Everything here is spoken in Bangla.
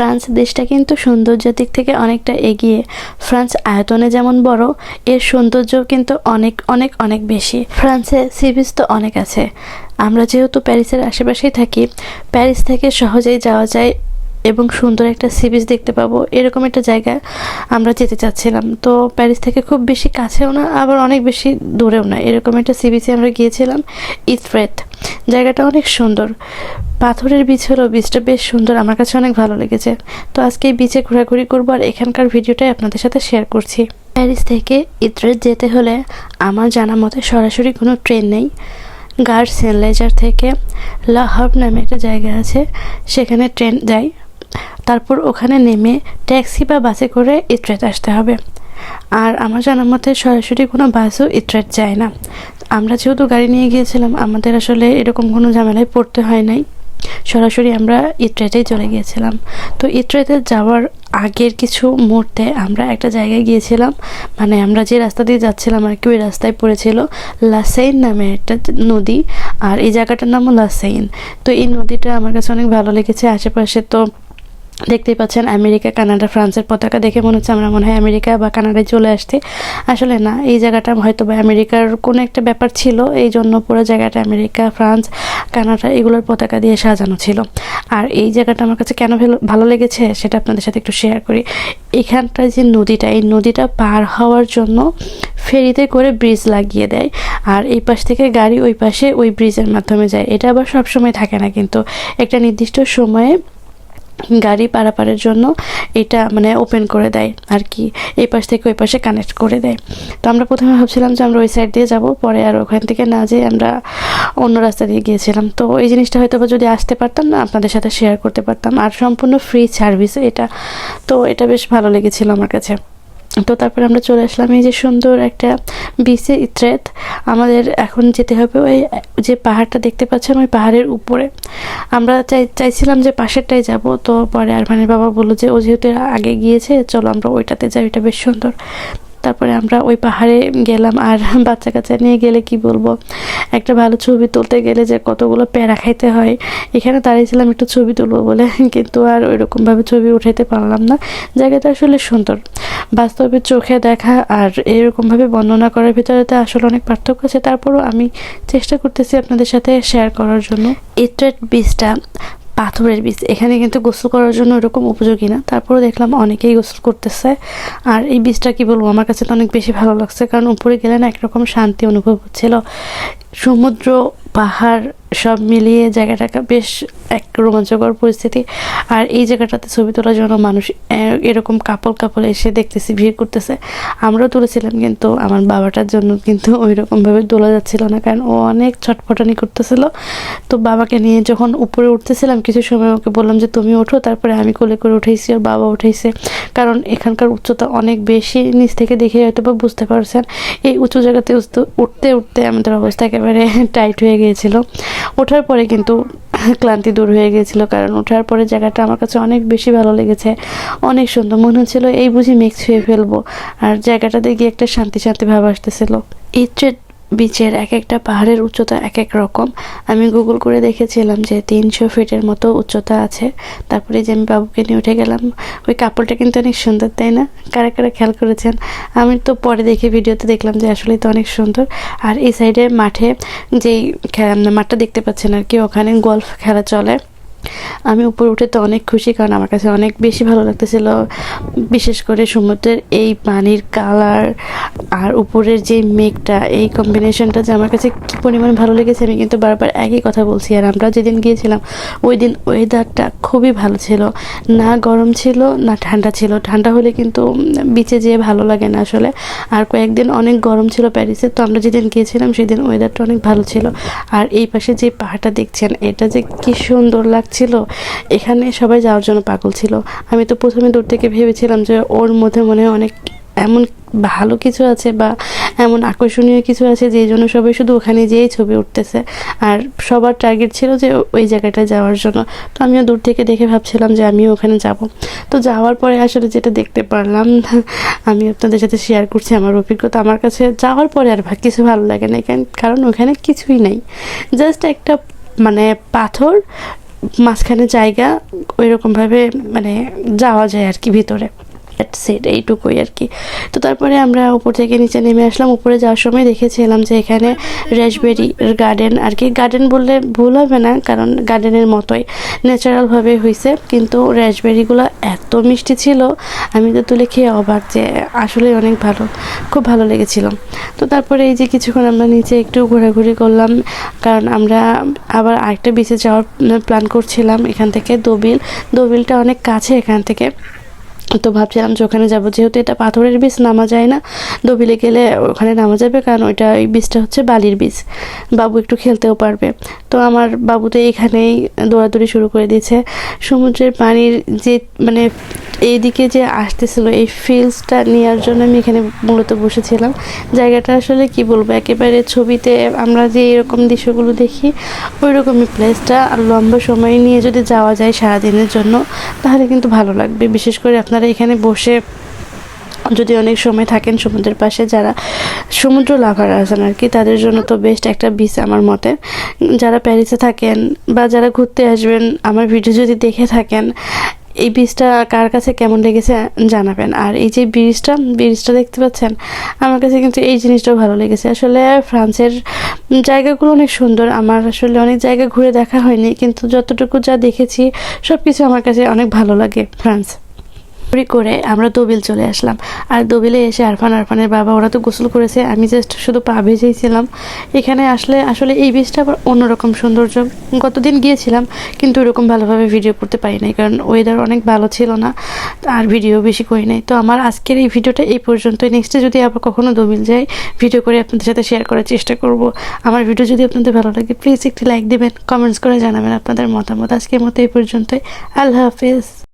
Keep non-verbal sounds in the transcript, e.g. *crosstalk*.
ফ্রান্স দেশটা কিন্তু সৌন্দর্যের দিক থেকে অনেকটা এগিয়ে। ফ্রান্স আয়তনে যেমন বড়, এর সৌন্দর্য কিন্তু অনেক অনেক অনেক বেশি। ফ্রান্সে সি বিচ তো অনেক আছে। আমরা যেহেতু প্যারিসের আশেপাশেই থাকি, প্যারিস থেকে সহজেই যাওয়া যায় এবং সুন্দর একটা সি বিচ দেখতে পাবো। এরকম একটা জায়গা আমরা যেতে চাচ্ছিলাম। তো প্যারিস থেকে খুব বেশি কাছেও না, আবার অনেক বেশি দূরেও না। এরকম একটা সি বিচে আমরা গিয়েছিলাম ইথ্রেট জায়গাটা অনেক সুন্দর। পাথরের বীজ হলো বীজটা বেশ সুন্দর। আমার কাছে অনেক ভালো লেগেছে। তো আজকে এই বিচে ঘোরাঘুরি করব আর এখানকার ভিডিওটাই আপনাদের সাথে শেয়ার করছি। প্যারিস থেকে ইত্রেট যেতে হলে আমার জানা মতে সরাসরি কোনো ট্রেন নেই। গার্ড সেনলেজার থেকে লা হাব নামে একটা জায়গা আছে। সেখানে ট্রেন যায়। তারপর ওখানে নেমে ট্যাক্সি বা বাসে করে ইত্রেট আসতে হবে। আর আমার জানার মতে সরাসরি কোনো বাসও ইত্রেট যায় না। আমরা যেহেতু গাড়ি নিয়ে গিয়েছিলাম, আমাদের আসলে এরকম কোনো ঝামেলায় পড়তে হয় নাই। সরাসরি আমরা ইট্রেটেই চলে গিয়েছিলাম। তো ইট্রেতে যাওয়ার আগের কিছু মুহূর্তে আমরা একটা জায়গায় গিয়েছিলাম। মানে আমরা যে রাস্তা দিয়ে যাচ্ছিলাম আর কি, ওই রাস্তায় পড়েছিল লাসেইন নামে একটা নদী। আর এই জায়গাটার নামও লাসেইন। তো এই নদীটা আমার কাছে অনেক ভালো লেগেছে। আশেপাশে তো দেখতেই পাচ্ছেন, আমেরিকা, কানাডা, ফ্রান্সের পতাকা দেখে মনে হচ্ছে আমরা মনে হয় আমেরিকা বা কানাডায় চলে আসছি। আসলে না, এই জায়গাটা হয়তো বা আমেরিকার কোনো একটা ব্যাপার ছিল, এই জন্য পুরো জায়গাটা আমেরিকা, ফ্রান্স, কানাডা এগুলোর পতাকা দিয়ে সাজানো ছিল। আর এই জায়গাটা আমার কাছে কেন ভালো- লেগেছে সেটা আপনাদের সাথে একটু শেয়ার করি। এখানটার যে নদীটা, এই নদীটা পার হওয়ার জন্য ফেরিতে করে ব্রিজ লাগিয়ে দেয়। আর এই পাশ থেকে গাড়ি ওই পাশে ওই ব্রিজের মাধ্যমে যায়। এটা আবার সবসময় থাকে না, কিন্তু একটা নির্দিষ্ট সময়ে গাড়ি পারাপারের জন্য এটা মানে ওপেন করে দেয় আর কি। এই পাশ থেকে ওই পাশে কানেক্ট করে দেয়। তো আমরা প্রথমে ভাবছিলাম যে আমরা ওই সাইড দিয়ে যাব, পরে আর ওখান থেকে না যেয়ে আমরা অন্য রাস্তা দিয়ে গিয়েছিলাম। তো এই জিনিসটা হয়তো যদি আসতে পারতাম না, আপনাদের সাথে শেয়ার করতে পারতাম। আর সম্পূর্ণ ফ্রি সার্ভিস এটা। তো এটা বেশ ভালো লেগেছিল আমার কাছে। তো তারপরে আমরা চলে আসলাম এই যে সুন্দর একটা বিচে ইত্রেত। আমাদের এখন যেতে হবে ওই যে পাহাড়টা দেখতে পাচ্ছেন ওই পাহাড়ের উপরে। আমরা চাই, চাইছিলাম যে পাশেরটাই যাব, তো পরে আরমানের বাবা বলল যে, ও যেহেতু আগে গিয়েছে, চলো আমরা ওইটাতে যাই, ওইটা বেশ সুন্দর। তারপরে আমরা ওই পাহাড়ে গেলাম। আর *laughs* বাচ্চা কাচ্চা নিয়ে গেলে কি বলব? একটা ভালো ছবি তুলতে গেলে যে কতগুলো প্যারা খাইতে হয়, এখানে দাঁড়িয়েছিলাম একটু ছবি তুলবো বলে। *laughs* কিন্তু আর ওইরকমভাবে ছবি উঠাইতে পারলাম না। জায়গাটা আসলে সুন্দর। বাস্তবে চোখে দেখা আর এরকমভাবে বর্ণনা করার ভিতরে তো আসলে অনেক পার্থক্য আছে। তারপরও আমি চেষ্টা করতেছি আপনাদের সাথে শেয়ার করার জন্য। ইট্রেট বীজটা পাথরের বীজ। এখানে কিন্তু গোসল করার জন্য ওরকম উপযোগী না। তারপরে দেখলাম অনেকেই গোসল করতেছে। আর এই বীজটা কি বলব, আমার কাছে তো অনেক বেশি ভালো লাগছে। কারণ উপরে গেলে না একরকম শান্তি অনুভব হচ্ছিল। সমুদ্র, পাহাড় সব মিলিয়ে জায়গাটাকে বেশ এক রোমাঞ্চকর পরিস্থিতি। আর এই জায়গাটাতে ছবি তোলার জন্য মানুষ এরকম কাপড় কাপড় এসে দেখতেছি, ভিড় করতেছে। আমরাও তুলেছিলাম, কিন্তু আমার বাবাটার জন্য কিন্তু ওই রকমভাবে তোলা যাচ্ছিল না, কারণ ও অনেক ছটফটানি করতেছিল। তো বাবাকে নিয়ে যখন উপরে উঠতেছিলাম, কিছু সময় ওকে বললাম যে, তুমি ওঠো, তারপরে আমি কোলে করে উঠেছি আর বাবা উঠেছে কারণ এখানকার উচ্চতা অনেক বেশি, নিচ থেকে দেখে হয়তো বা বুঝতে পারছেন। এই উঁচু জায়গাতে উঠতে উঠতে আমাদের অবস্থা একেবারে *laughs* টাইট হয়ে গিয়েছিল। ওঠার পরে কিন্তু ক্লান্তি দূর হয়ে গেছিল কারণ ওঠার পরে জায়গাটা আমার কাছে অনেক বেশি ভালো লেগেছে, অনেক সুন্দর। মনে হচ্ছিল এই বুঝি মিক্স ছুঁয়ে ফেলব। আর জায়গাটাতে গিয়ে একটা শান্তি শান্তি ভাব আসতেছিল। ইট্রেট বিচের এক একটা পাহাড়ের উচ্চতা এক এক রকম। আমি গুগল করে দেখেছিলাম যে তিনশো ফিটের মতো উচ্চতা আছে। তারপরে যে আমি বাবুকে নিয়ে উঠে গেলাম, ওই কাপড়টা কিন্তু অনেক সুন্দর, তাই না? কারা কারা খেয়াল করেছেন? আমি তো পরে দেখে ভিডিওতে দেখলাম যে আসলেই তো অনেক সুন্দর। আর এই সাইডে মাঠে যেই মাঠটা দেখতে পাচ্ছেন আর কি, ওখানে গল্ফ খেলা চলে। আমি উপরে উঠে তো অনেক খুশি, কারণ আমার কাছে অনেক বেশি ভালো লাগতেছিল। বিশেষ করে সমুদ্রের এই পানির কালার আর উপরের যে মেঘটা, এই কম্বিনেশনটা যে আমার কাছে কী পরিমাণ ভালো লেগেছে, আমি কিন্তু বারবার একই কথা বলছি। আর আমরা যেদিন গিয়েছিলাম ওই দিন ওয়েদারটা খুবই ভালো ছিল। না গরম ছিল, না ঠান্ডা ছিল। ঠান্ডা হলে কিন্তু বিচে যেয়ে ভালো লাগে না আসলে। আর কয়েকদিন অনেক গরম ছিল প্যারিসে, তো আমরা যেদিন গিয়েছিলাম, সেদিন ওয়েদারটা অনেক ভালো ছিল। আর এই পাশে যে পাহাড়টা দেখছেন, এটা যে কি সুন্দর লাগছিল। এখানে সবাই যাওয়ার জন্য পাগল ছিল। আমি তো প্রথমে দূর থেকে ভেবেছিলাম যে ওর মধ্যে মনে হয় অনেক এমন ভালো কিছু আছে বা এমন আকর্ষণীয় কিছু আছে যে জন্য সবাই শুধু ওখানে যেয়েই ছবি উঠতেছে। আর সবার টার্গেট ছিল যে ওই জায়গাটায় যাওয়ার জন্য। তো আমিও দূর থেকে দেখে ভাবছিলাম যে আমিও ওখানে যাব। তো যাওয়ার পরে আসলে যেটা দেখতে পারলাম, আমি আপনাদের সাথে শেয়ার করছি আমার অভিজ্ঞতা। আমার কাছে যাওয়ার পরে আর কিছু ভালো লাগে না। কারণ ওখানে কিছুই নেই। জাস্ট একটা মানে পাথর মাঝখানে জায়গা ওইরকমভাবে মানে যাওয়া যায় আর কি ভিতরে। সেট এইটুকুই আর কি। তো তারপরে আমরা উপর থেকে নিচে নেমে আসলাম। উপরে যাওয়ার সময় দেখেছিলাম যে এখানে রেসবেরি গার্ডেন আর কি। গার্ডেন বললে ভুল হবে না, কারণ গার্ডেনের মতোই ন্যাচারালভাবে হয়েছে কিন্তু রেসবেরিগুলো এত মিষ্টি ছিল, আমি তো তুলে খেয়ে অবাক যে আসলে অনেক ভালো, খুব ভালো লেগেছিল। তো তারপরে এই যে কিছুক্ষণ আমরা নিচে একটু ঘোরাঘুরি করলাম, কারণ আমরা আবার আরেকটা বিচে যাওয়ার প্ল্যান করছিলাম এখান থেকে দবিল। দবিলটা অনেক কাছে এখান থেকে। তো ভাবছিলাম যে ওখানে যাব, যেহেতু এটা পাথরের বীজ নামা যায় না। দবিলে গেলে ওখানে নামা যাবে, কারণ ওইটা ওই বীজটা হচ্ছে বালির বীজ বাবু একটু খেলতেও পারবে। তো আমার বাবু তো এইখানেই দৌড়াদৌড়ি শুরু করে দিয়েছে। সমুদ্রের পানির যে মানে এইদিকে যে আসতেছিল, এই ফিলসটা নেওয়ার জন্য আমি এখানে মূলত বসেছিলাম। জায়গাটা আসলে কি বলব, একেবারে ছবিতে আমরা যে এরকম দৃশ্যগুলো দেখি ওই রকমই প্লেসটা লম্বা সময় নিয়ে যদি যাওয়া যায় সারাদিনের জন্য, তাহলে কিন্তু ভালো লাগবে। বিশেষ করে আপনারা এখানে বসে যদি অনেক সময় থাকেন সমুদ্রের পাশে, যারা সমুদ্র লাভার আছেন আর কি, তাদের জন্য তো বেস্ট একটা বিচ আমার মতে। যারা প্যারিসে থাকেন বা যারা ঘুরতে আসবেন, আমার ভিডিও যদি দেখে থাকেন এই ব্রিজটা কার কাছে কেমন লেগেছে জানাবেন। আর এই যে ব্রিজটা ব্রিজটা দেখতে পাচ্ছেন, আমার কাছে কিন্তু এই জিনিসটাও ভালো লেগেছে। আসলে ফ্রান্সের জায়গাগুলো অনেক সুন্দর, আমার আসলে অনেক জায়গা ঘুরে দেখা হয়নি, কিন্তু যতটুকু যা দেখেছি সব কিছু আমার কাছে অনেক ভালো লাগে ফ্রান্স। করে আমরা দবিল চলে আসলাম। আর দবিলে এসে আরফান, আরফানের বাবা, ওরা তো গোসল করেছে, আমি জাস্ট শুধু পা ভেজেইছিলাম এখানে আসলে আসলে এই বীজটা আবার অন্যরকম সৌন্দর্য। গতদিন গিয়েছিলাম, কিন্তু ওরকম ভালোভাবে ভিডিও করতে পারি নাই, কারণ ওয়েদার অনেক ভালো ছিল না, আর ভিডিও বেশি করি নাই। তো আমার আজকের এই ভিডিওটা এই পর্যন্তই। নেক্সটে যদি আবার কখনো দবিল যাই ভিডিও করে আপনাদের সাথে শেয়ার করার চেষ্টা করব। আমার ভিডিও যদি আপনাদের ভালো লাগে প্লিজ একটি লাইক দেবেন কমেন্টস করে জানাবেন আপনাদের মতামত। আজকের মতো এই পর্যন্তই। আল্লাহ হাফেজ।